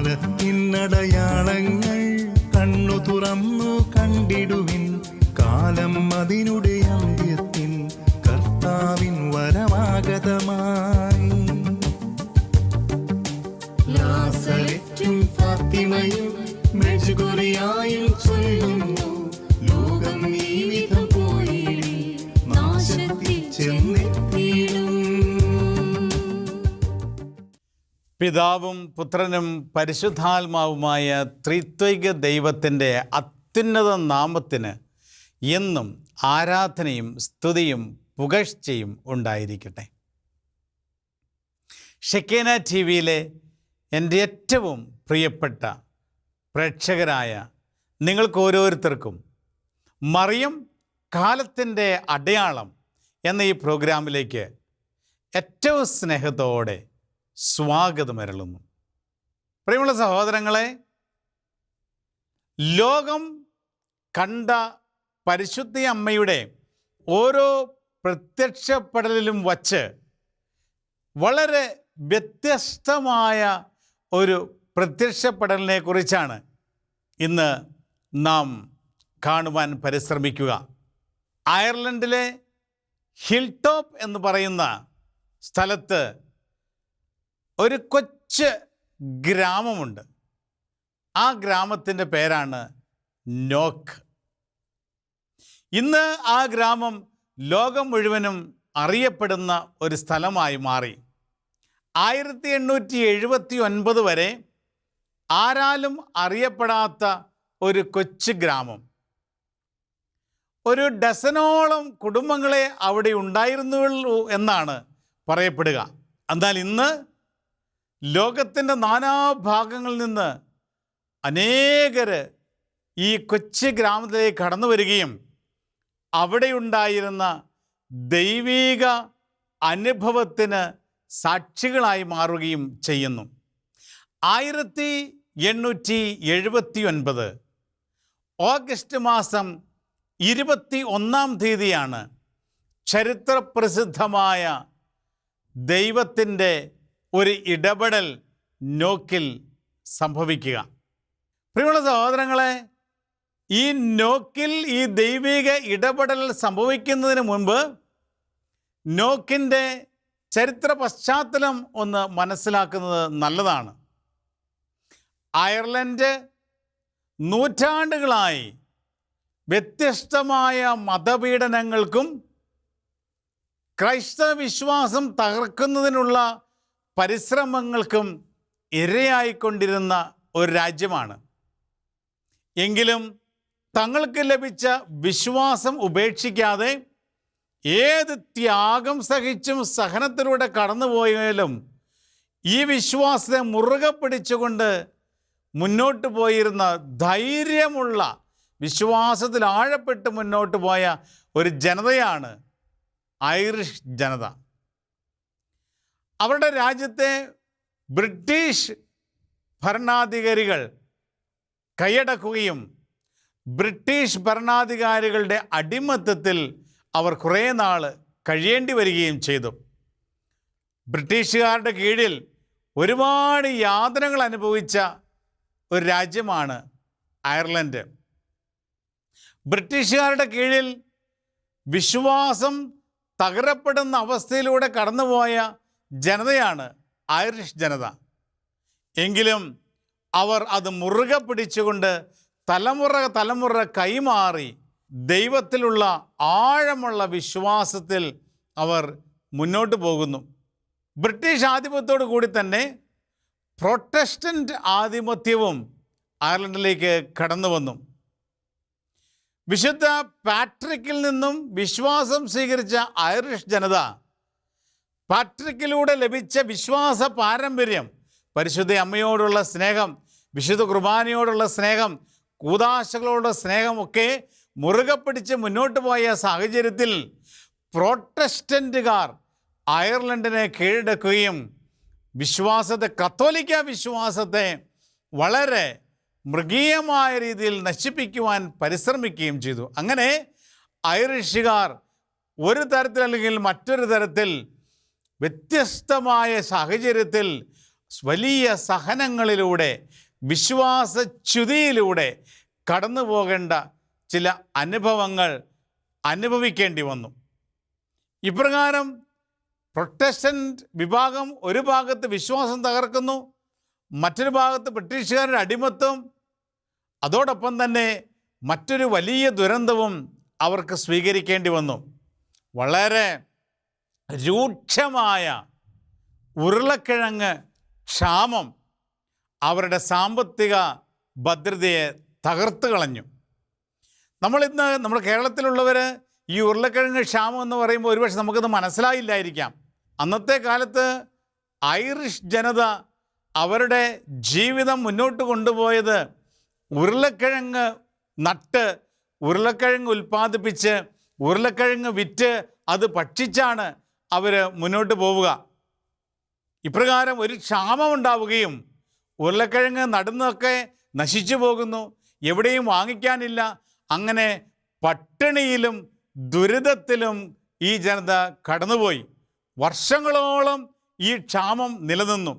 കാലത്തിനടയാളങ്ങൾ കണ്ണു തുറന്നു കണ്ടിടുവിൻ. കാലം അതിനുടെ അന്ത്യത്തിൻ കർത്താവിൻ വരമാഗതമായി ും ഫാത്തിമയും മെഴുകുറിയായും ചൊല്ലുന്നു പിതാവും പുത്രനും പരിശുദ്ധാത്മാവുമായ ത്രിത്വിക ദൈവത്തിന്റെ അത്യുന്നത നാമത്തിന് എന്നും ആരാധനയും സ്തുതിയും പുകഴ്ചയും ഉണ്ടായിരിക്കട്ടെ. ഷെക്കേന ടി വിയിലെ എന്റെ ഏറ്റവും പ്രിയപ്പെട്ട പ്രേക്ഷകരായ നിങ്ങൾക്ക് ഓരോരുത്തർക്കും മറിയം കാലത്തിന്റെ അടയാളം എന്ന ഈ പ്രോഗ്രാമിലേക്ക് ഏറ്റവും സ്നേഹത്തോടെ സ്വാഗതമരളുന്നു പ്രിയമുള്ള സഹോദരങ്ങളെ ലോകം കണ്ട പരിശുദ്ധ അമ്മയുടെ ഓരോ പ്രത്യക്ഷപ്പെടലിലും വച്ച് വളരെ വ്യത്യസ്തമായ ഒരു പ്രത്യക്ഷപ്പെടലിനെ കുറിച്ചാണ് ഇന്ന് നാം കാണുവാൻ പരിശ്രമിക്കുക. അയർലൻഡിലെ ഹിൽ ടോപ്പ് എന്ന് പറയുന്ന സ്ഥലത്ത് ഒരു കൊച്ച് ഗ്രാമമുണ്ട്. ആ ഗ്രാമത്തിന്റെ പേരാണ് നോക്ക്. ഇന്ന് ആ ഗ്രാമം ലോകം മുഴുവനും അറിയപ്പെടുന്ന ഒരു സ്ഥലമായി മാറി. ആയിരത്തി എണ്ണൂറ്റി എഴുപത്തി ഒൻപത് വരെ ആരാലും അറിയപ്പെടാത്ത ഒരു കൊച്ചു ഗ്രാമം. ഒരു ഡസനോളം കുടുംബങ്ങളെ അവിടെ ഉണ്ടായിരുന്നുള്ളൂ എന്നാണ് പറയപ്പെടുക. എന്നാൽ ഇന്ന് ലോകത്തിന്റെ നാനാഭാഗങ്ങളിൽ നിന്ന് അനേകർ ഈ കൊച്ചു ഗ്രാമത്തിലേക്ക് കടന്നു വരികയും അവിടെയുണ്ടായിരുന്ന ദൈവീക അനുഭവത്തിന് സാക്ഷികളായി മാറുകയും ചെയ്യുന്നു. ആയിരത്തി എണ്ണൂറ്റി എഴുപത്തി ഒൻപത് ഓഗസ്റ്റ് മാസം ഇരുപത്തി ഒന്നാം തീയതിയാണ് ചരിത്രപ്രസിദ്ധമായ ദൈവത്തിന്റെ ഒരു ഇടപെടൽ നോക്കിൽ സംഭവിക്കുക. പ്രിയമുള്ള സഹോദരങ്ങളെ ഈ നോക്കിൽ ഈ ദൈവിക ഇടപെടൽ സംഭവിക്കുന്നതിന് മുൻപ് നോക്കിന്റെ ചരിത്ര പശ്ചാത്തലം ഒന്ന് മനസ്സിലാക്കുന്നത് നല്ലതാണ്. അയർലൻഡ് നൂറ്റാണ്ടുകളായി വ്യത്യസ്തമായ മതപീഡനങ്ങൾക്കും ക്രൈസ്തവ വിശ്വാസം തകർക്കുന്നതിനുള്ള പരിശ്രമങ്ങൾക്കും ഇരയായിക്കൊണ്ടിരുന്ന ഒരു രാജ്യമാണ്. എങ്കിലും തങ്ങൾക്ക് ലഭിച്ച വിശ്വാസം ഉപേക്ഷിക്കാതെ ഏത് ത്യാഗം സഹിച്ചും സഹനത്തിലൂടെ കടന്നുപോയാലും ഈ വിശ്വാസത്തെ മുറുകെ പിടിച്ചുകൊണ്ട് മുന്നോട്ട് പോയിരുന്ന ധൈര്യമുള്ള വിശ്വാസത്തിൽ ആഴപ്പെട്ട് മുന്നോട്ട് പോയ ഒരു ജനതയാണ് ഐറിഷ് ജനത. അവരുടെ രാജ്യത്തെ ബ്രിട്ടീഷ് ഭരണാധികാരികൾ കൈയടക്കുകയും ബ്രിട്ടീഷ് ഭരണാധികാരികളുടെ അടിമത്തത്തിൽ അവർ കുറേ നാൾ കഴിയേണ്ടി വരികയും ചെയ്തു. ബ്രിട്ടീഷുകാരുടെ കീഴിൽ ഒരുപാട് യാതനകൾ അനുഭവിച്ച ഒരു രാജ്യമാണ് അയർലൻഡ്. ബ്രിട്ടീഷുകാരുടെ കീഴിൽ വിശ്വാസം തകരപ്പെടുന്ന അവസ്ഥയിലൂടെ കടന്നുപോയ ജനതയാണ് ഐറിഷ് ജനത. എങ്കിലും അവർ അത് മുറുകെ പിടിച്ചുകൊണ്ട് തലമുറ തലമുറ കൈമാറി ദൈവത്തിലുള്ള ആഴമുള്ള വിശ്വാസത്തിൽ അവർ മുന്നോട്ട് പോകുന്നു. ബ്രിട്ടീഷ് ആധിപത്യത്തോടു കൂടി തന്നെ പ്രൊട്ടസ്റ്റന്റ് ആധിപത്യവും അയർലൻഡിലേക്ക് കടന്നു വന്നു. വിശുദ്ധ പാട്രിക്കിൽ നിന്നും വിശ്വാസം സ്വീകരിച്ച ഐറിഷ് ജനത പാട്രിക്കിലൂടെ ലഭിച്ച വിശ്വാസ പാരമ്പര്യം പരിശുദ്ധ അമ്മയോടുള്ള സ്നേഹം വിശുദ്ധ കുർബാനയോടുള്ള സ്നേഹം കൂതാശകളോടുള്ള സ്നേഹമൊക്കെ മുറുകെ പിടിച്ച് മുന്നോട്ട് പോയ സാഹചര്യത്തിൽ പ്രോട്ടസ്റ്റന്റുകാർ അയർലൻഡിനെ കീഴടക്കുകയും വിശ്വാസത്തെ കത്തോലിക്ക വിശ്വാസത്തെ വളരെ മൃഗീയമായ രീതിയിൽ നശിപ്പിക്കുവാൻ പരിശ്രമിക്കുകയും ചെയ്തു. അങ്ങനെ ഐറിഷുകാർ ഒരു തരത്തിൽ അല്ലെങ്കിൽ മറ്റൊരു തരത്തിൽ വ്യത്യസ്തമായ സാഹചര്യത്തിൽ വലിയ സഹനങ്ങളിലൂടെ വിശ്വാസച്യുതിയിലൂടെ കടന്നു പോകേണ്ട ചില അനുഭവങ്ങൾ അനുഭവിക്കേണ്ടി വന്നു. ഇപ്രകാരം പ്രൊട്ടസ്റ്റന്റ് വിഭാഗം ഒരു ഭാഗത്ത് വിശ്വാസം തകർക്കുന്നു മറ്റൊരു ഭാഗത്ത് ബ്രിട്ടീഷുകാരുടെ അടിമത്വം അതോടൊപ്പം തന്നെ മറ്റൊരു വലിയ ദുരന്തവും അവർക്ക് സ്വീകരിക്കേണ്ടി വന്നു. വളരെ രൂക്ഷമായ ഉരുളക്കിഴങ്ങ് ക്ഷാമം അവരുടെ സാമ്പത്തിക ഭദ്രതയെ തകർത്ത് കളഞ്ഞു. നമ്മളിന്ന് നമ്മുടെ കേരളത്തിലുള്ളവർ ഈ ഉരുളക്കിഴങ്ങ് ക്ഷാമം എന്ന് പറയുമ്പോൾ ഒരുപക്ഷെ നമുക്കത് മനസ്സിലായില്ലായിരിക്കാം. അന്നത്തെ കാലത്ത് ഐറിഷ് ജനത അവരുടെ ജീവിതം മുന്നോട്ട് കൊണ്ടുപോയത് ഉരുളക്കിഴങ്ങ് നട്ട് ഉരുളക്കിഴങ്ങ് ഉൽപ്പാദിപ്പിച്ച് ഉരുളക്കിഴങ്ങ് വിറ്റ് അത് ഭക്ഷിച്ചാണ് അവർ മുന്നോട്ട് പോവുക. ഇപ്രകാരം ഒരു ക്ഷാമം ഉണ്ടാവുകയും ഉരുളക്കിഴങ്ങ് നടുന്നതൊക്കെ നശിച്ചു പോകുന്നു. എവിടെയും വാങ്ങിക്കാനില്ല. അങ്ങനെ പട്ടിണിയിലും ദുരിതത്തിലും ഈ ജനത കടന്നുപോയി. വർഷങ്ങളോളം ഈ ക്ഷാമം നിലനിന്നു.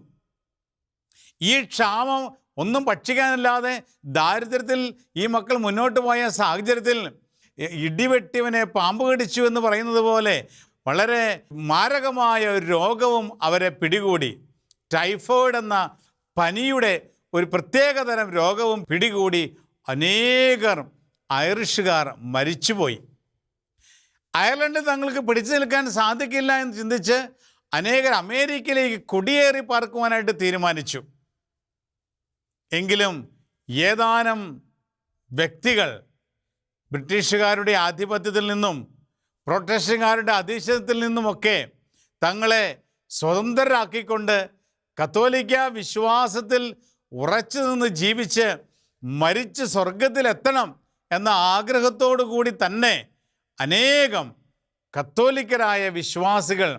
ഈ ക്ഷാമം ഒന്നും ഭക്ഷിക്കാനില്ലാതെ ദാരിദ്ര്യത്തിൽ ഈ മക്കൾ മുന്നോട്ട് പോയ സാഹചര്യത്തിൽ ഇടിവെട്ടിവനെ പാമ്പ് കടിച്ചു എന്ന് പറയുന്നത് പോലെ വളരെ മാരകമായ ഒരു രോഗവും അവരെ പിടികൂടി. ടൈഫോയിഡ് എന്ന പനിയുടെ ഒരു പ്രത്യേകതരം രോഗവും പിടികൂടി അനേകർ ഐറിഷുകാർ മരിച്ചുപോയി. അയർലൻഡിൽ തങ്ങൾക്ക് പിടിച്ചു നിൽക്കാൻ സാധിക്കില്ല എന്ന് ചിന്തിച്ച് അനേകർ അമേരിക്കയിലേക്ക് കുടിയേറി പാർക്കുവാനായിട്ട് തീരുമാനിച്ചു. എങ്കിലും ഏതാനും വ്യക്തികൾ ബ്രിട്ടീഷുകാരുടെ ആധിപത്യത്തിൽ നിന്നും പ്രൊട്ടക്ഷൻകാരുടെ അധീശത്തിൽ നിന്നുമൊക്കെ തങ്ങളെ സ്വതന്ത്രരാക്കിക്കൊണ്ട് കത്തോലിക്ക വിശ്വാസത്തിൽ ഉറച്ചു നിന്ന് ജീവിച്ച് മരിച്ച് സ്വർഗത്തിലെത്തണം എന്ന ആഗ്രഹത്തോടു കൂടി തന്നെ അനേകം കത്തോലിക്കരായ വിശ്വാസികൾ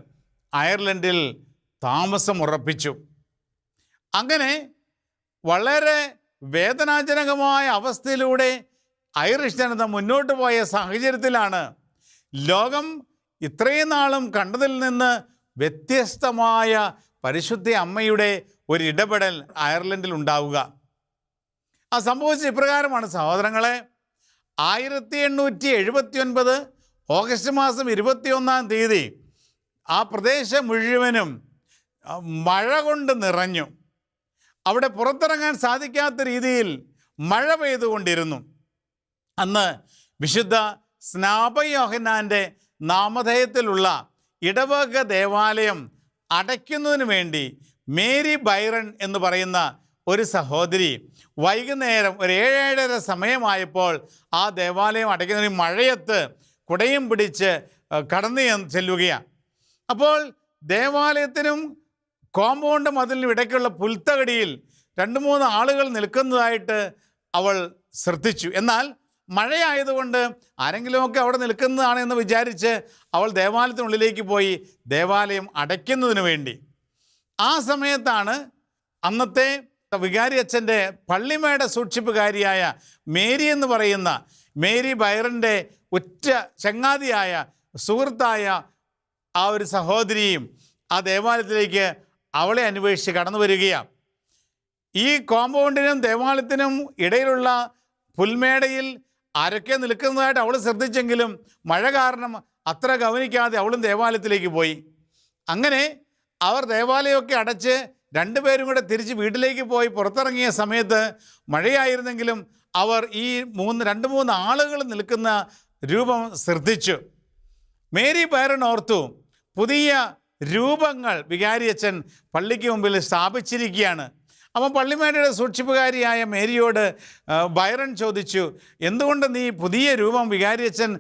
അയർലൻഡിൽ താമസം ഉറപ്പിച്ചു അങ്ങനെ വളരെ വേദനാജനകമായ അവസ്ഥയിലൂടെ ഐറിഷ് ജനത മുന്നോട്ട് പോയ സാഹചര്യത്തിലാണ് ലോകം ഇത്രയും നാളും കണ്ടതിൽ നിന്ന് വ്യത്യസ്തമായ പരിശുദ്ധ അമ്മയുടെ ഒരു ഇടപെടൽ അയർലൻഡിൽ ഉണ്ടാവുക. ആ സംഭവിച്ചത് ഇപ്രകാരമാണ് സഹോദരങ്ങളെ. ആയിരത്തി എണ്ണൂറ്റി എഴുപത്തി ഒൻപത് ഓഗസ്റ്റ് മാസം ഇരുപത്തിയൊന്നാം തീയതി ആ പ്രദേശം മുഴുവനും മഴ കൊണ്ട് നിറഞ്ഞു. അവിടെ പുറത്തിറങ്ങാൻ സാധിക്കാത്ത രീതിയിൽ മഴ പെയ്തുകൊണ്ടിരുന്നു. അന്ന് വിശുദ്ധ സ്നാപയോഹന്നാന്റെ നാമധേയത്തിലുള്ള ഇടവക ദേവാലയം അടയ്ക്കുന്നതിന് വേണ്ടി മേരി ബൈറൺ എന്ന് പറയുന്ന ഒരു സഹോദരി വൈകുന്നേരം ഒരു ഏഴേഴര സമയമായപ്പോൾ ആ ദേവാലയം അടയ്ക്കുന്നതിന് മഴയത്ത് കുടയും പിടിച്ച് കടന്നു ചെല്ലുകയാണ്. അപ്പോൾ ദേവാലയത്തിനും കോമ്പൗണ്ട് മതിലിനും ഇടയ്ക്കുള്ള പുൽത്തകടിയിൽ രണ്ട് മൂന്ന് ആളുകൾ നിൽക്കുന്നതായിട്ട് അവൾ ശ്രദ്ധിച്ചു. എന്നാൽ മഴയായതുകൊണ്ട് ആരെങ്കിലുമൊക്കെ അവിടെ നിൽക്കുന്നതാണ് എന്ന് വിചാരിച്ച് അവൾ ദേവാലയത്തിനുള്ളിലേക്ക് പോയി ദേവാലയം അടയ്ക്കുന്നതിന് വേണ്ടി. ആ സമയത്താണ് അന്നത്തെ വികാരി അച്ഛന്റെ പള്ളിമേട സൂക്ഷിപ്പുകാരിയായ മേരി എന്ന് പറയുന്ന മേരി ബൈറന്റെ ഉറ്റ ചങ്ങാതിയായ സുഹൃത്തായ ആ ഒരു സഹോദരിയും ആ ദേവാലയത്തിലേക്ക് അവളെ അന്വേഷിച്ച് കടന്നു വരികയാണ്. ഈ കോമ്പൗണ്ടിനും ദേവാലയത്തിനും ഇടയിലുള്ള പുൽമേടയിൽ ആരൊക്കെ നിൽക്കുന്നതായിട്ട് അവൾ ശ്രദ്ധിച്ചെങ്കിലും മഴ കാരണം അത്ര ഗവനിക്കാതെ അവളും ദേവാലയത്തിലേക്ക് പോയി. അങ്ങനെ അവർ ദേവാലയമൊക്കെ അടച്ച് രണ്ടുപേരും കൂടെ തിരിച്ച് വീട്ടിലേക്ക് പോയി പുറത്തിറങ്ങിയ സമയത്ത് മഴയായിരുന്നെങ്കിലും അവർ ഈ മൂന്ന് രണ്ട് മൂന്ന് ആളുകൾ നിൽക്കുന്ന രൂപം ശ്രദ്ധിച്ചു. മേരി ബൈറൺ ഓർത്തു പുതിയ രൂപങ്ങൾ വികാരിയച്ഛൻ പള്ളിക്ക് മുമ്പിൽ സ്ഥാപിച്ചിരിക്കുകയാണ്. അപ്പം പള്ളിമേടയുടെ സൂക്ഷിപ്പുകാരിയായ മേരിയോട് ബൈറൺ ചോദിച്ചു എന്തുകൊണ്ട് നീ പുതിയ രൂപം വികാരിയച്ഛൻ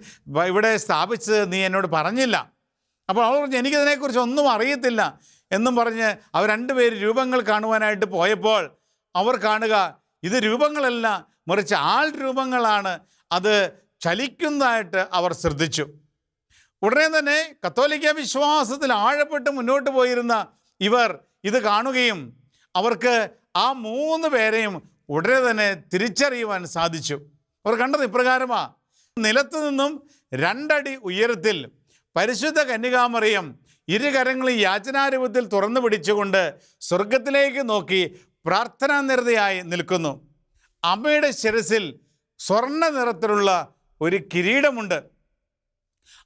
ഇവിടെ സ്ഥാപിച്ചത് നീ എന്നോട് പറഞ്ഞില്ല? അപ്പോൾ അവൾ പറഞ്ഞു എനിക്കിതിനെക്കുറിച്ച് ഒന്നും അറിയത്തില്ല. എന്നും പറഞ്ഞ് അവർ രണ്ടുപേര് രൂപങ്ങൾ കാണുവാനായിട്ട് പോയപ്പോൾ അവർ കാണുക ഇത് രൂപങ്ങളല്ല മറിച്ച് ആൾ രൂപങ്ങളാണ്. അത് ചലിക്കുന്നതായിട്ട് അവർ ശ്രദ്ധിച്ചു. ഉടനെ തന്നെ കത്തോലിക്ക വിശ്വാസത്തിൽ ആഴപ്പെട്ട് മുന്നോട്ട് പോയിരുന്ന ഇവർ ഇത് കാണുകയും അവർക്ക് ആ മൂന്ന് പേരെയും ഉടനെ തന്നെ തിരിച്ചറിയുവാൻ സാധിച്ചു. അവർ കണ്ടത് ഇപ്രകാരമാ. നിലത്തു നിന്നും രണ്ടടി ഉയരത്തിൽ പരിശുദ്ധ കന്യകാമറിയം ഇരുകരങ്ങളും യാചനാരൂപത്തിൽ തുറന്നു പിടിച്ചുകൊണ്ട് സ്വർഗത്തിലേക്ക് നോക്കി പ്രാർത്ഥനാനിരതയായി നിൽക്കുന്നു. അമ്മയുടെ ശിരസിൽ സ്വർണ നിറത്തിലുള്ള ഒരു കിരീടമുണ്ട്.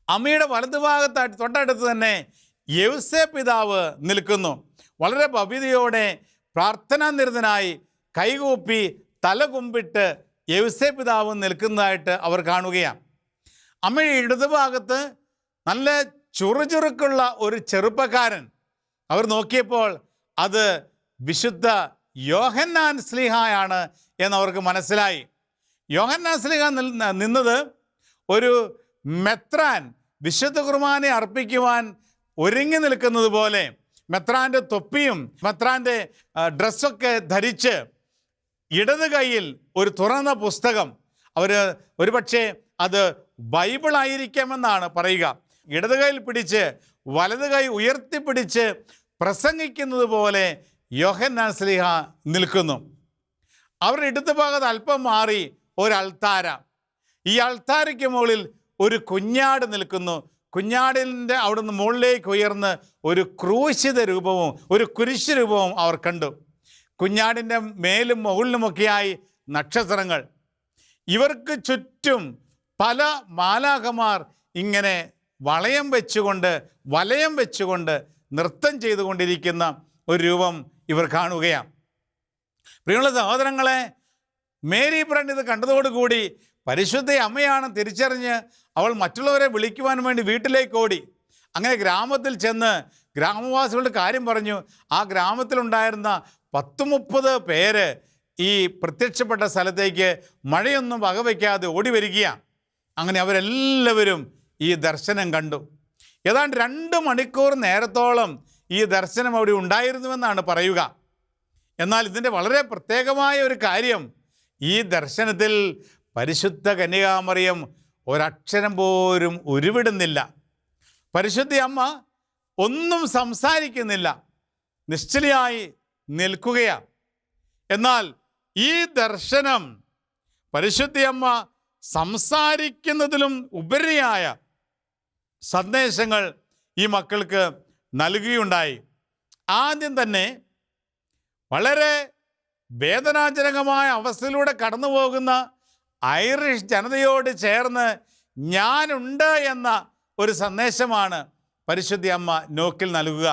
അമ്മയുടെ വലതുഭാഗത്തായിട്ട് തൊട്ടടുത്ത് തന്നെ യൗസേ പിതാവ് നിൽക്കുന്നു. വളരെ ഭവ്യതയോടെ പ്രാർത്ഥനാ നിരതനായി കൈകൂപ്പി തല കുമ്പിട്ട് യൗസേ പിതാവ് നിൽക്കുന്നതായിട്ട് അവർ കാണുകയാണ്. അമ്മയുടെ ഇടതുഭാഗത്ത് നല്ല ചുറുചുറുക്കുള്ള ഒരു ചെറുപ്പക്കാരൻ. അവർ നോക്കിയപ്പോൾ അത് വിശുദ്ധ യോഹന്നാൻ സ്ലിഹായാണ് എന്നവർക്ക് മനസ്സിലായി. യോഹന്നാൻ സ്ലിഹ നിന്നത് ഒരു മെത്രാൻ വിശുദ്ധ കുർബാന അർപ്പിക്കുവാൻ ഒരുങ്ങി നിൽക്കുന്നത് പോലെ മെത്രാന്റെ തൊപ്പിയും മെത്രാന്റെ ഡ്രസ്സൊക്കെ ധരിച്ച് ഇടത് കൈയിൽ ഒരു തുറന്ന പുസ്തകം. അവർ ഒരുപക്ഷെ അത് ബൈബിൾ ആയിരിക്കാമെന്നാണ് പറയുക. ഇടത് കൈയിൽ പിടിച്ച് വലത് കൈ ഉയർത്തിപ്പിടിച്ച് പ്രസംഗിക്കുന്നത് പോലെ യോഹന്നാൻ സ്ലിഹ നിൽക്കുന്നു. അവരുടെ ഇടത് ഭാഗത്ത് അല്പം മാറി ഒരു അൾത്താര ഈ അൾത്താരയ്ക്ക് മുകളിൽ ഒരു കുഞ്ഞാട് നിൽക്കുന്നു. കുഞ്ഞാടിന്റെ അവിടുന്ന് മുകളിലേക്ക് ഉയർന്ന് ഒരു ക്രൂശിത രൂപവും ഒരു കുരിശ് രൂപവും അവർ കണ്ടു. കുഞ്ഞാടിന്റെ മേലും മുകളിലുമൊക്കെയായി നക്ഷത്രങ്ങൾ. ഇവർക്ക് ചുറ്റും പല മാലാഖമാർ ഇങ്ങനെ വളയം വെച്ചുകൊണ്ട് വലയം വെച്ചുകൊണ്ട് നൃത്തം ചെയ്തുകൊണ്ടിരിക്കുന്ന ഒരു രൂപം ഇവർ കാണുകയാണ്. പ്രിയമുള്ള സഹോദരങ്ങളെ മേരി ബ്രണ്ട് ഇത് കണ്ടതോടുകൂടി പരിശുദ്ധ അമ്മയാണ് തിരിച്ചറിഞ്ഞ് അവൾ മറ്റുള്ളവരെ വിളിക്കുവാൻ വേണ്ടി വീട്ടിലേക്ക് ഓടി. അങ്ങനെ ഗ്രാമത്തിൽ ചെന്ന് ഗ്രാമവാസികളുടെ കാര്യം പറഞ്ഞു. ആ ഗ്രാമത്തിലുണ്ടായിരുന്ന പത്ത് മുപ്പത് പേര് ഈ പ്രത്യക്ഷപ്പെട്ട സ്ഥലത്തേക്ക് മഴയൊന്നും വകവയ്ക്കാതെ ഓടി വരികയാണ്. അങ്ങനെ അവരെല്ലാവരും ഈ ദർശനം കണ്ടു. ഏതാണ്ട് രണ്ട് മണിക്കൂർ നേരത്തോളം ഈ ദർശനം അവിടെ ഉണ്ടായിരുന്നുവെന്നാണ് പറയുക. എന്നാൽ ഇതിന്റെ വളരെ പ്രത്യേകമായ ഒരു കാര്യം ഈ ദർശനത്തിൽ പരിശുദ്ധ കന്യകാമറിയം ഒരക്ഷരം പോലും ഉരുവിടുന്നില്ല. പരിശുദ്ധി അമ്മ ഒന്നും സംസാരിക്കുന്നില്ല. നിശ്ചലയായി നിൽക്കുകയാണ് എന്നാൽ ഈ ദർശനം പരിശുദ്ധി അമ്മ സംസാരിക്കുന്നതിലും ഉപരിയായ സന്ദേശങ്ങൾ ഈ മക്കൾക്ക് നൽകുകയുണ്ടായി. ആദ്യം തന്നെ വളരെ വേദനാജനകമായ അവസ്ഥയിലൂടെ കടന്നു പോകുന്ന ഐറിഷ് ജനതയോട് ചേർന്ന് ഞാനുണ്ട് എന്ന ഒരു സന്ദേശമാണ് പരിശുദ്ധി അമ്മ നോക്കിൽ നൽകുക.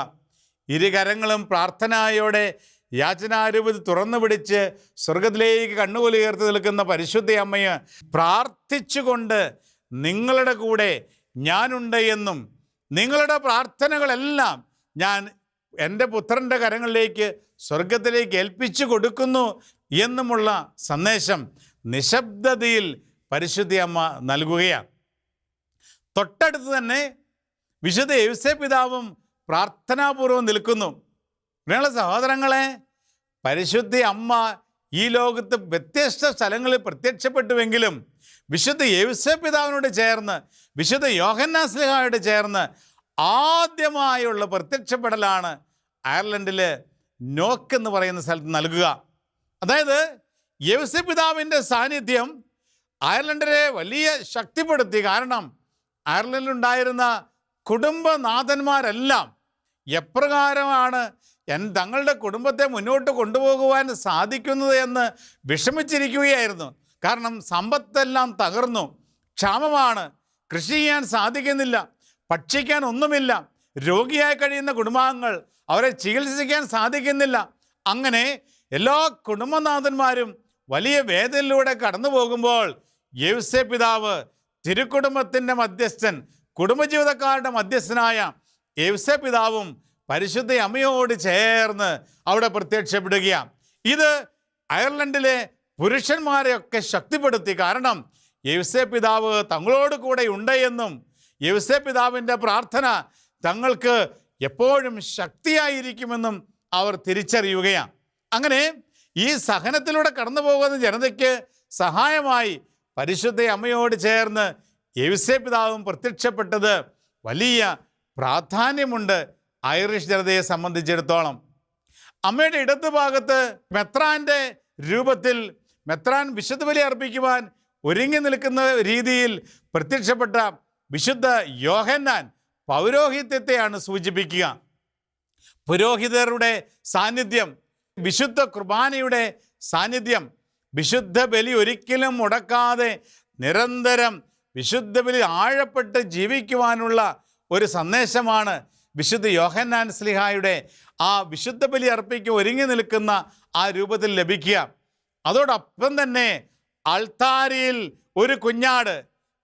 ഇരുകരങ്ങളും പ്രാർത്ഥനയോടെ യാചനാരൂപതി തുറന്നു പിടിച്ച് സ്വർഗത്തിലേക്ക് കണ്ണുകൊലുയർത്തി നിൽക്കുന്ന പരിശുദ്ധി അമ്മയെ പ്രാർത്ഥിച്ചുകൊണ്ട് നിങ്ങളുടെ കൂടെ ഞാനുണ്ട് എന്നും നിങ്ങളുടെ പ്രാർത്ഥനകളെല്ലാം ഞാൻ എന്റെ പുത്രന്റെ കരങ്ങളിലേക്ക് സ്വർഗത്തിലേക്ക് ഏൽപ്പിച്ചു കൊടുക്കുന്നു എന്നുമുള്ള സന്ദേശം നിശബ്ദതയിൽ പരിശുദ്ധി അമ്മ നൽകുകയാണ്. തൊട്ടടുത്ത് തന്നെ വിശുദ്ധ യൗസേ പിതാവും പ്രാർത്ഥനാപൂർവം നിൽക്കുന്നു. പ്രിയമുള്ള സഹോദരങ്ങളെ പരിശുദ്ധി അമ്മ ഈ ലോകത്ത് വ്യത്യസ്ത സ്ഥലങ്ങളിൽ പ്രത്യക്ഷപ്പെട്ടുവെങ്കിലും വിശുദ്ധ യൗസേ പിതാവിനോട് ചേർന്ന് വിശുദ്ധ യോഹന്നാസ്ലിഹായോട് ചേർന്ന് ആദ്യമായുള്ള പ്രത്യക്ഷപ്പെടലാണ് അയർലൻഡിൽ നോക്ക് എന്ന് പറയുന്ന സ്ഥലത്ത് നൽകുക. അതായത് യൗസേ പിതാവിന്റെ സാന്നിധ്യം അയർലൻഡിനെ വലിയ ശക്തിപ്പെടുത്തി. കാരണം അയർലൻഡിലുണ്ടായിരുന്ന കുടുംബനാഥന്മാരെല്ലാം എപ്രകാരമാണ് എൻ തങ്ങളുടെ കുടുംബത്തെ മുന്നോട്ട് കൊണ്ടുപോകുവാൻ സാധിക്കുന്നത് എന്ന് വിഷമിച്ചിരിക്കുകയായിരുന്നു. കാരണം സമ്പത്തെല്ലാം തകർന്നു. ക്ഷാമമാണ്. കൃഷി ചെയ്യാൻ സാധിക്കുന്നില്ല. ഭക്ഷിക്കാൻ ഒന്നുമില്ല. രോഗിയായി കഴിയുന്ന കുടുംബാംഗങ്ങൾ അവരെ ചികിത്സിക്കാൻ സാധിക്കുന്നില്ല. അങ്ങനെ എല്ലാ കുടുംബനാഥന്മാരും വലിയ വേദനയിലൂടെ കടന്നു പോകുമ്പോൾ യേവ്സെ പിതാവ് തിരുക്കുടുംബത്തിന്റെ മധ്യസ്ഥൻ കുടുംബജീവിതക്കാരുടെ മധ്യസ്ഥനായ യേവ്സെ പിതാവും പരിശുദ്ധ അമ്മയോട് ചേർന്ന് അവിടെ പ്രത്യക്ഷപ്പെടുകയാണ്. ഇത് അയർലൻഡിലെ പുരുഷന്മാരെയൊക്കെ ശക്തിപ്പെടുത്തി. കാരണം യൗസേ പിതാവ് തങ്ങളോട് കൂടെ ഉണ്ട് എന്നും യൗസേ പിതാവിന്റെ പ്രാർത്ഥന തങ്ങൾക്ക് എപ്പോഴും ശക്തിയായിരിക്കുമെന്നും അവർ തിരിച്ചറിയുകയാണ്. അങ്ങനെ ഈ സഹനത്തിലൂടെ കടന്നു പോകുന്ന ജനതയ്ക്ക് സഹായമായി പരിശുദ്ധ അമ്മയോട് ചേർന്ന് എവിസെ പിതാവും പ്രത്യക്ഷപ്പെട്ടത് വലിയ പ്രാധാന്യമുണ്ട് ഐറിഷ് ജനതയെ സംബന്ധിച്ചിടത്തോളം. അമ്മയുടെ ഇടത് ഭാഗത്ത് മെത്രാന്റെ രൂപത്തിൽ മെത്രാൻ വിശുദ്ധ ബലി അർപ്പിക്കുവാൻ ഒരുങ്ങി നിൽക്കുന്ന രീതിയിൽ പ്രത്യക്ഷപ്പെട്ട വിശുദ്ധ യോഹന്നാൻ പൗരോഹിത്യത്തെയാണ് സൂചിപ്പിക്കുക. പുരോഹിതരുടെ സാന്നിധ്യം വിശുദ്ധ കുർബാനയുടെ സാന്നിധ്യം. വിശുദ്ധ ബലി ഒരിക്കലും മുടക്കാതെ നിരന്തരം വിശുദ്ധ ബലി ആഴപ്പെട്ട് ജീവിക്കുവാനുള്ള ഒരു സന്ദേശമാണ് വിശുദ്ധ യോഹന്നാൻ സ്ലിഹായുടെ ആ വിശുദ്ധ ബലി അർപ്പിക്ക് ഒരുങ്ങി നിൽക്കുന്ന ആ രൂപത്തിൽ ലഭിക്കുക. അതോടൊപ്പം തന്നെ അൾത്താരിയിൽ ഒരു കുഞ്ഞാട്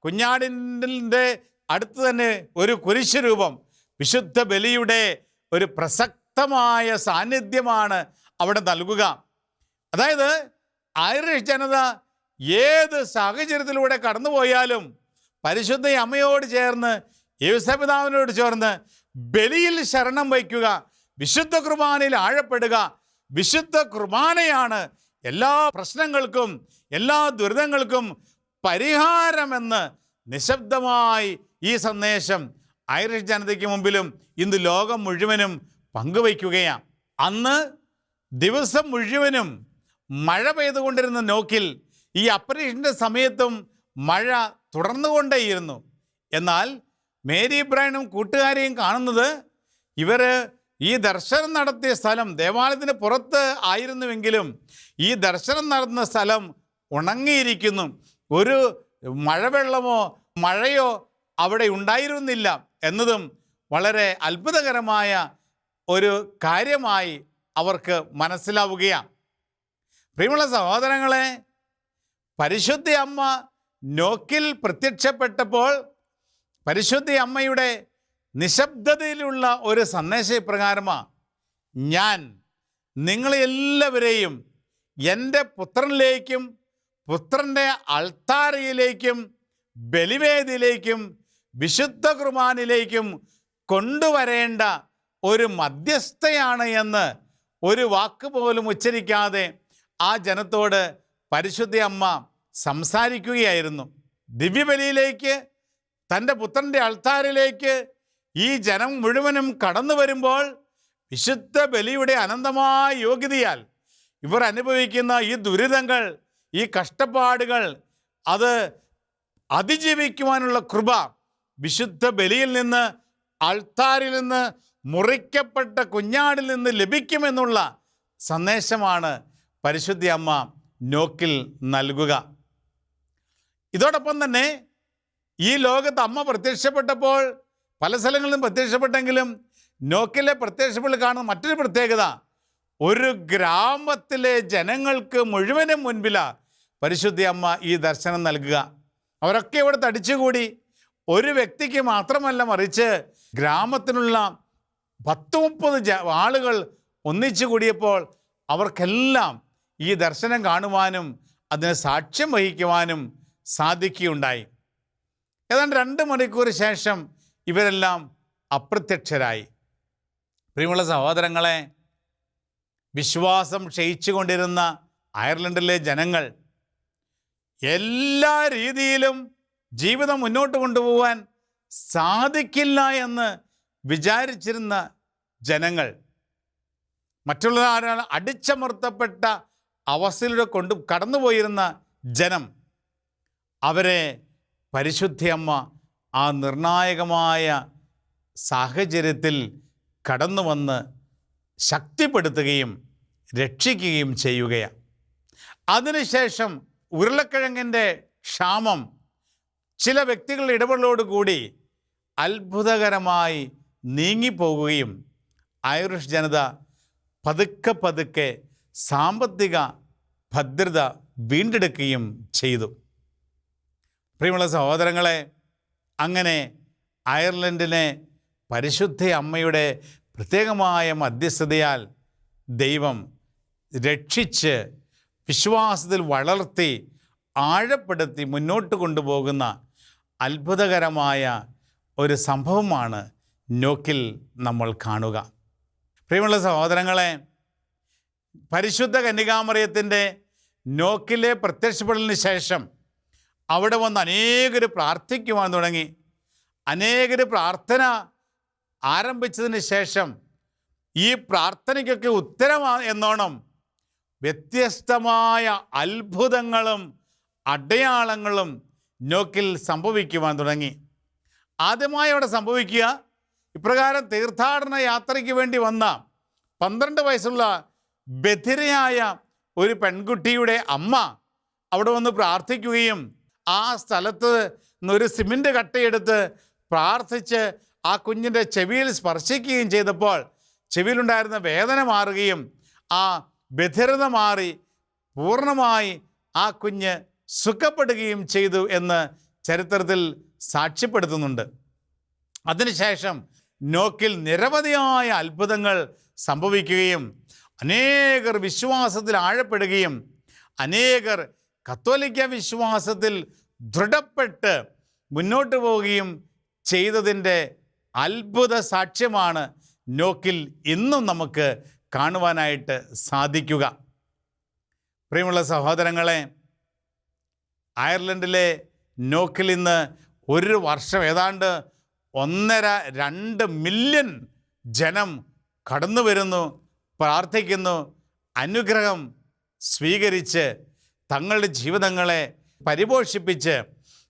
കുഞ്ഞാടിന്റെ അടുത്ത് തന്നെ ഒരു കുരിശ് രൂപം. വിശുദ്ധ ബലിയുടെ ഒരു പ്രസക്തമായ സാന്നിധ്യമാണ് അവിടെ നൽകുക. അതായത് ഐറിഷ് ജനത ഏത് സാഹചര്യത്തിലൂടെ കടന്നുപോയാലും പരിശുദ്ധ അമ്മയോട് ചേർന്ന് യേസപിതാവിനോട് ചേർന്ന് ബലിയിൽ ശരണം വയ്ക്കുക വിശുദ്ധ കുർബാനയിൽ ആഴപ്പെടുക. വിശുദ്ധ കുർബാനയാണ് എല്ലാ പ്രശ്നങ്ങൾക്കും എല്ലാ ദുരിതങ്ങൾക്കും പരിഹാരമെന്ന് നിശബ്ദമായി ഈ സന്ദേശം ഐറിഷ് ജനതയ്ക്ക് മുമ്പിലും ഇന്ന് ലോകം മുഴുവനും പങ്കുവയ്ക്കുകയാണ്. അന്ന് ദിവസം മുഴുവനും മഴ പെയ്തുകൊണ്ടിരുന്ന നോക്കിൽ ഈ അപ്പറേഷന്റെ സമയത്തും മഴ തുടർന്നുകൊണ്ടേയിരുന്നു. എന്നാൽ മേരി ബ്രയനും കൂട്ടുകാരെയും കാണുന്നത് ഇവർ ഈ ദർശനം നടത്തിയ സ്ഥലം ദേവാലയത്തിന് പുറത്ത് ആയിരുന്നുവെങ്കിലും ഈ ദർശനം നടന്ന സ്ഥലം ഉണങ്ങിയിരിക്കുന്നു. ഒരു മഴവെള്ളമോ മഴയോ അവിടെ ഉണ്ടായിരുന്നില്ല എന്നതും വളരെ അത്ഭുതകരമായ ഒരു കാര്യമായി അവർക്ക് മനസ്സിലാവുകയാണ്. പ്രിയമുള്ള സഹോദരങ്ങളെ പരിശുദ്ധി അമ്മ നോക്കിൽ പ്രത്യക്ഷപ്പെട്ടപ്പോൾ പരിശുദ്ധി അമ്മയുടെ നിശബ്ദതയിലുള്ള ഒരു സന്ദേശ ഇപ്രകാരമാണ് ഞാൻ നിങ്ങളെല്ലാവരെയും എന്റെ പുത്രനിലേക്കും പുത്രന്റെ അൾത്താരയിലേക്കും ബലിവേദിയിലേക്കും വിശുദ്ധ കുർബാനിലേക്കും കൊണ്ടുവരേണ്ട ഒരു മധ്യസ്ഥയാണ് എന്ന് ഒരു വാക്ക് പോലും ഉച്ചരിക്കാതെ ആ ജനത്തോട് പരിശുദ്ധ അമ്മ സംസാരിക്കുകയായിരുന്നു. ദിവ്യബലിയിലേക്ക് തന്റെ പുത്രന്റെ അൾത്താരിലേക്ക് ഈ ജനം മുഴുവനും കടന്നു വരുമ്പോൾ വിശുദ്ധ ബലിയുടെ അനന്തമായ യോഗ്യതയാൽ ഇവർ അനുഭവിക്കുന്ന ഈ ദുരിതങ്ങൾ ഈ കഷ്ടപ്പാടുകൾ അത് അതിജീവിക്കുവാനുള്ള കൃപ വിശുദ്ധ ബലിയിൽ നിന്ന് അൾത്താരിൽ നിന്ന് മുറിക്കപ്പെട്ട കുഞ്ഞാടിൽ നിന്ന് ലഭിക്കുമെന്നുള്ള സന്ദേശമാണ് പരിശുദ്ധി അമ്മ നോക്കിൽ നൽകുക. ഇതോടൊപ്പം തന്നെ ഈ ലോകത്ത് അമ്മ പ്രത്യക്ഷപ്പെട്ടപ്പോൾ പല സ്ഥലങ്ങളിലും പ്രത്യക്ഷപ്പെട്ടെങ്കിലും നോക്കിലെ പ്രത്യക്ഷപ്പെടൽ കാണുന്ന മറ്റൊരു പ്രത്യേകത ഒരു ഗ്രാമത്തിലെ ജനങ്ങൾക്ക് മുഴുവനും മുൻപിലാണ് പരിശുദ്ധി അമ്മ ഈ ദർശനം നൽകുക. അവരൊക്കെ ഇവിടെ തടിച്ചുകൂടി ഒരു വ്യക്തിക്ക് മാത്രമല്ല മറിച്ച് ഗ്രാമത്തിനുള്ള പത്ത് മുപ്പത് ആളുകൾ ഒന്നിച്ചു കൂടിയപ്പോൾ അവർക്കെല്ലാം ഈ ദർശനം കാണുവാനും അതിന് സാക്ഷ്യം വഹിക്കുവാനും സാധിക്കുകയുണ്ടായി. ഏതാണ്ട് രണ്ട് മണിക്കൂർ ശേഷം ഇവരെല്ലാം അപ്രത്യക്ഷരായി. പ്രിയമുള്ള സഹോദരങ്ങളെ വിശ്വാസം ക്ഷയിച്ചുകൊണ്ടിരുന്ന അയർലൻഡിലെ ജനങ്ങൾ എല്ലാ രീതിയിലും ജീവിതം മുന്നോട്ട് കൊണ്ടുപോകാൻ സാധിക്കില്ല എന്ന് വിചാരിച്ചിരുന്ന ജനങ്ങൾ. മറ്റുള്ള അടിച്ചമർത്തപ്പെട്ട അവസ്ഥയിലൂടെ കൊണ്ട് കടന്നുപോയിരുന്ന ജനം. അവരെ പരിശുദ്ധിയമ്മ ആ നിർണായകമായ സാഹചര്യത്തിൽ കടന്നു വന്ന് ശക്തിപ്പെടുത്തുകയും രക്ഷിക്കുകയും ചെയ്യുകയാണ്. അതിനുശേഷം ഉരുളക്കിഴങ്ങിന്റെ ക്ഷാമം ചില വ്യക്തികളുടെ ഇടപെടലോടുകൂടി അത്ഭുതകരമായി നീങ്ങിപ്പോകുകയും ഐറിഷ് ജനത പതുക്കെ പതുക്കെ സാമ്പത്തിക ഭദ്രത വീണ്ടെടുക്കുകയും ചെയ്തു. പ്രിയമുള്ള സഹോദരങ്ങളെ അങ്ങനെ അയർലൻഡിനെ പരിശുദ്ധ അമ്മയുടെ പ്രത്യേകമായ മധ്യസ്ഥതയാൽ ദൈവം രക്ഷിച്ച് വിശ്വാസത്തിൽ വളർത്തി ആഴപ്പെടുത്തി മുന്നോട്ട് കൊണ്ടുപോകുന്ന അത്ഭുതകരമായ ഒരു സംഭവമാണ് നോക്കിൽ നമ്മൾ കാണുക. പ്രിയമുള്ള സഹോദരങ്ങളെ പരിശുദ്ധ കന്യകാമറിയത്തിന്റെ നോക്കിലെ പ്രത്യക്ഷപ്പെടലിന് ശേഷം അവിടെ വന്ന് അനേകർ പ്രാർത്ഥിക്കുവാൻ തുടങ്ങി. അനേകർ പ്രാർത്ഥന ആരംഭിച്ചതിന് ശേഷം ഈ പ്രാർത്ഥനയ്ക്കൊക്കെ ഉത്തരമാ എന്നോണം വ്യത്യസ്തമായ അത്ഭുതങ്ങളും അടയാളങ്ങളും നോക്കിൽ സംഭവിക്കുവാൻ തുടങ്ങി. ആദ്യമായി അവിടെ സംഭവിക്കുക ഇപ്രകാരം തീർത്ഥാടന യാത്രയ്ക്ക് വേണ്ടി വന്ന പന്ത്രണ്ട് വയസ്സുള്ള ബധിരയായ ഒരു പെൺകുട്ടിയുടെ അമ്മ അവിടെ വന്ന് പ്രാർത്ഥിക്കുകയും ആ സ്ഥലത്ത് നിന്നൊരു സിമെന്റ് കട്ടയെടുത്ത് പ്രാർത്ഥിച്ച് ആ കുഞ്ഞിന്റെ ചെവിയിൽ സ്പർശിക്കുകയും ചെയ്തപ്പോൾ ചെവിയിലുണ്ടായിരുന്ന വേദന മാറുകയും ആ ബധിരത മാറി പൂർണമായി ആ കുഞ്ഞ് സുഖപ്പെടുകയും ചെയ്തു എന്ന് ചരിത്രത്തിൽ സാക്ഷ്യപ്പെടുത്തുന്നുണ്ട്. അതിനുശേഷം നോക്കിൽ നിരവധിയായ അത്ഭുതങ്ങൾ സംഭവിക്കുകയും അനേകർ വിശ്വാസത്തിൽ ആഴപ്പെടുകയും അനേകർ കത്തോലിക്ക വിശ്വാസത്തിൽ ദൃഢപ്പെട്ട് മുന്നോട്ട് പോവുകയും ചെയ്തതിന്റെ അത്ഭുത സാക്ഷ്യമാണ് നോക്കിൽ ഇന്നും നമുക്ക് കാണുവാനായിട്ട് സാധിക്കുക. പ്രിയമുള്ള സഹോദരങ്ങളെ അയർലൻഡിലെ നോക്കിൽ ഇന്ന് ഒരു വർഷം ഏതാണ്ട് ഒന്നര രണ്ട് മില്യൺ ജനം കടന്നു വരുന്നു പ്രാർത്ഥിക്കുന്നു അനുഗ്രഹം സ്വീകരിച്ച് തങ്ങളുടെ ജീവിതങ്ങളെ പരിപോഷിപ്പിച്ച്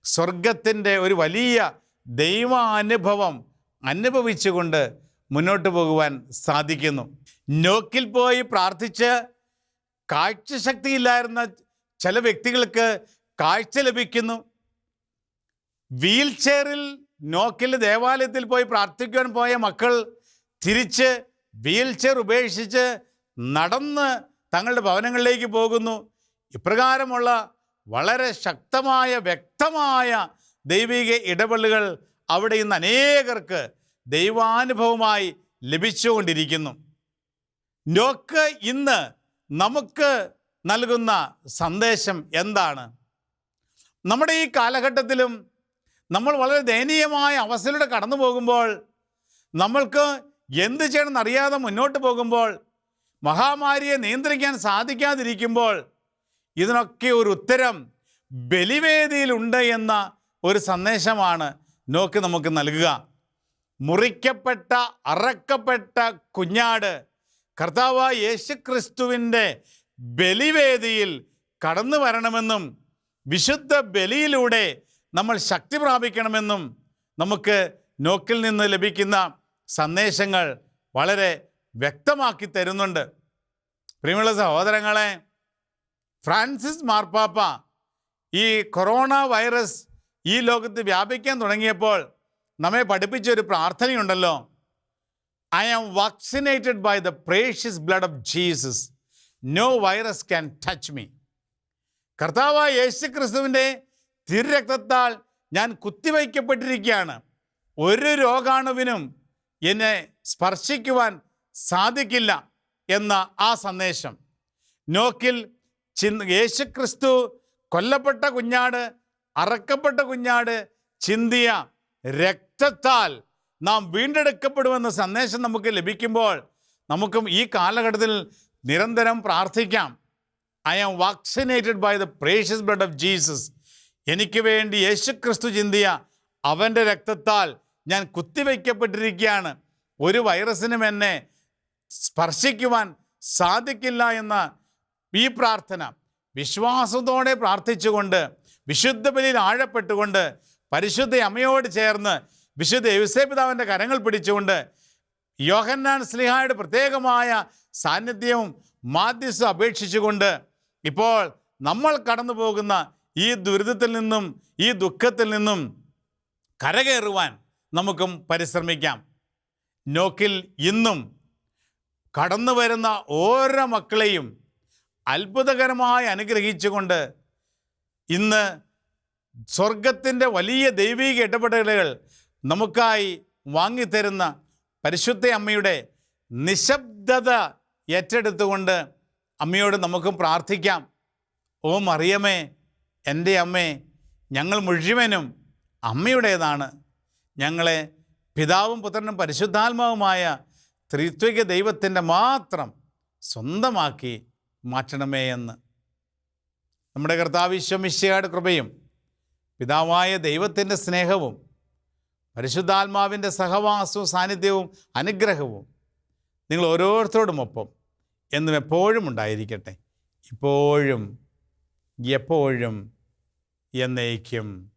സ്വർഗത്തിന്റെ ഒരു വലിയ ദൈവാനുഭവം അനുഭവിച്ചുകൊണ്ട് മുന്നോട്ട് പോകുവാൻ സാധിക്കുന്നു. നോക്കിൽ പോയി പ്രാർത്ഥിച്ച് കാഴ്ചശക്തിയില്ലായിരുന്ന ചില വ്യക്തികൾക്ക് കാഴ്ച ലഭിക്കുന്നു. വീൽ ചെയറിൽ നോക്കിൽ ദേവാലയത്തിൽ പോയി പ്രാർത്ഥിക്കുവാൻ പോയ മക്കൾ തിരിച്ച് വീൽ ചെയർ ഉപേക്ഷിച്ച് നടന്ന് തങ്ങളുടെ ഭവനങ്ങളിലേക്ക് പോകുന്നു. ഇപ്രകാരമുള്ള വളരെ ശക്തമായ വ്യക്തമായ ദൈവിക ഇടപെടലുകൾ അവിടെ ഇന്ന് അനേകർക്ക് ദൈവാനുഭവമായി ലഭിച്ചുകൊണ്ടിരിക്കുന്നു. നോക്ക് ഇന്ന് നമുക്ക് നൽകുന്ന സന്ദേശം എന്താണ്? നമ്മുടെ ഈ കാലഘട്ടത്തിലും നമ്മൾ വളരെ ദയനീയമായ അവസ്ഥയിലൂടെ കടന്നു പോകുമ്പോൾ നമ്മൾക്ക് എന്ത് ചെയ്യണമെന്ന് അറിയാതെ മുന്നോട്ട് പോകുമ്പോൾ മഹാമാരിയെ നിയന്ത്രിക്കാൻ സാധിക്കാതിരിക്കുമ്പോൾ ഇതിനൊക്കെ ഒരു ഉത്തരം ബലിവേദിയിലുണ്ട് എന്ന ഒരു സന്ദേശമാണ് നോക്ക് നമുക്ക് നൽകുക. മുറിക്കപ്പെട്ട അറക്കപ്പെട്ട കുഞ്ഞാട് കർത്താവായ യേശുക്രിസ്തുവിന്റെ ബലിവേദിയിൽ കടന്നു വരണമെന്നും വിശുദ്ധ ബലിയിലൂടെ നമ്മൾ ശക്തി പ്രാപിക്കണമെന്നും നമുക്ക് നോക്കിൽ നിന്ന് ലഭിക്കുന്ന സന്ദേശങ്ങൾ വളരെ വ്യക്തമാക്കി തരുന്നുണ്ട്. പ്രിയമുള്ള സഹോദരങ്ങളെ ഫ്രാൻസിസ് മാർപ്പാപ്പ ഈ കൊറോണ വൈറസ് ഈ ലോകത്ത് വ്യാപിക്കാൻ തുടങ്ങിയപ്പോൾ നമ്മെ പഠിപ്പിച്ച ഒരു പ്രാർത്ഥനയുണ്ടല്ലോ. I am vaccinated by the precious blood of Jesus. No virus can touch me. കർത്താവായ യേശു ക്രിസ്തുവിന്റെ തിരുരക്തത്താൽ ഞാൻ കുത്തിവയ്ക്കപ്പെട്ടിരിക്കുകയാണ്. ഒരു രോഗാണുവിനും എന്നെ സ്പർശിക്കുവാൻ സാധിക്കില്ല എന്ന ആ സന്ദേശം. നോക്കിൽ ചി യേശുക്രിസ്തു കൊല്ലപ്പെട്ട കുഞ്ഞാട് അറക്കപ്പെട്ട കുഞ്ഞാട് ചിന്തിയ രക്തത്താൽ നാം വീണ്ടെടുക്കപ്പെടുമെന്ന സന്ദേശം നമുക്ക് ലഭിക്കുമ്പോൾ നമുക്കും ഈ കാലഘട്ടത്തിൽ നിരന്തരം പ്രാർത്ഥിക്കാം. I am vaccinated by the precious blood of Jesus എനിക്ക് വേണ്ടി യേശുക്രിസ്തു ചിന്തിയ അവന്റെ രക്തത്താൽ ഞാൻ കുത്തിവയ്ക്കപ്പെട്ടിരിക്കുകയാണ് ഒരു വൈറസിനും എന്നെ സ്പർശിക്കുവാൻ സാധിക്കില്ല എന്ന ഈ പ്രാർത്ഥന വിശ്വാസത്തോടെ പ്രാർത്ഥിച്ചുകൊണ്ട് വിശുദ്ധ ബലിയിൽ ആഴപ്പെട്ടുകൊണ്ട് പരിശുദ്ധ അമ്മയോട് ചേർന്ന് വിശുദ്ധ യുസേപിതാവിന്റെ കരങ്ങൾ പിടിച്ചുകൊണ്ട് യോഹന്നാൻ സ്ലിഹായുടെ പ്രത്യേകമായ സാന്നിധ്യവും മാധ്യസ്ഥ അപേക്ഷിച്ചുകൊണ്ട് ഇപ്പോൾ നമ്മൾ കടന്നു പോകുന്ന ഈ ദുരിതത്തിൽ നിന്നും ഈ ദുഃഖത്തിൽ നിന്നും കരകയറുവാൻ നമുക്കും പരിശ്രമിക്കാം. നോക്കിൽ ഇന്നും കടന്നു വരുന്ന ഓരോ മക്കളെയും അത്ഭുതകരമായി അനുഗ്രഹിച്ചുകൊണ്ട് ഇന്ന് സ്വർഗത്തിന്റെ വലിയ ദൈവിക ഇടപെടലുകൾ നമുക്കായി വാങ്ങിത്തരുന്ന പരിശുദ്ധ അമ്മയുടെ നിശബ്ദത ഏറ്റെടുത്തുകൊണ്ട് അമ്മയോട് നമുക്കും പ്രാർത്ഥിക്കാം. ഓം മറിയമേ എന്റെ അമ്മേ ഞങ്ങൾ മുഴുവനും അമ്മയുടേതാണ്. ഞങ്ങളെ പിതാവും പുത്രനും പരിശുദ്ധാത്മാവുമായ ത്രിത്വിക ദൈവത്തിന്റെ മാത്രം സ്വന്തമാക്കി മാറ്റണമേ എന്ന്. നമ്മുടെ കർത്താവിശ്വമിശ്യയുടെ കൃപയും പിതാവായ ദൈവത്തിന്റെ സ്നേഹവും പരിശുദ്ധാത്മാവിന്റെ സഹവാസവും സാന്നിധ്യവും അനുഗ്രഹവും നിങ്ങൾ ഓരോരുത്തരോടുമൊപ്പം എന്നും എപ്പോഴും ഉണ്ടായിരിക്കട്ടെ. ഇപ്പോഴും എപ്പോഴും എന്നേക്കും.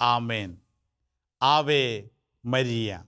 ആമേൻ. ആവേ മരിയ.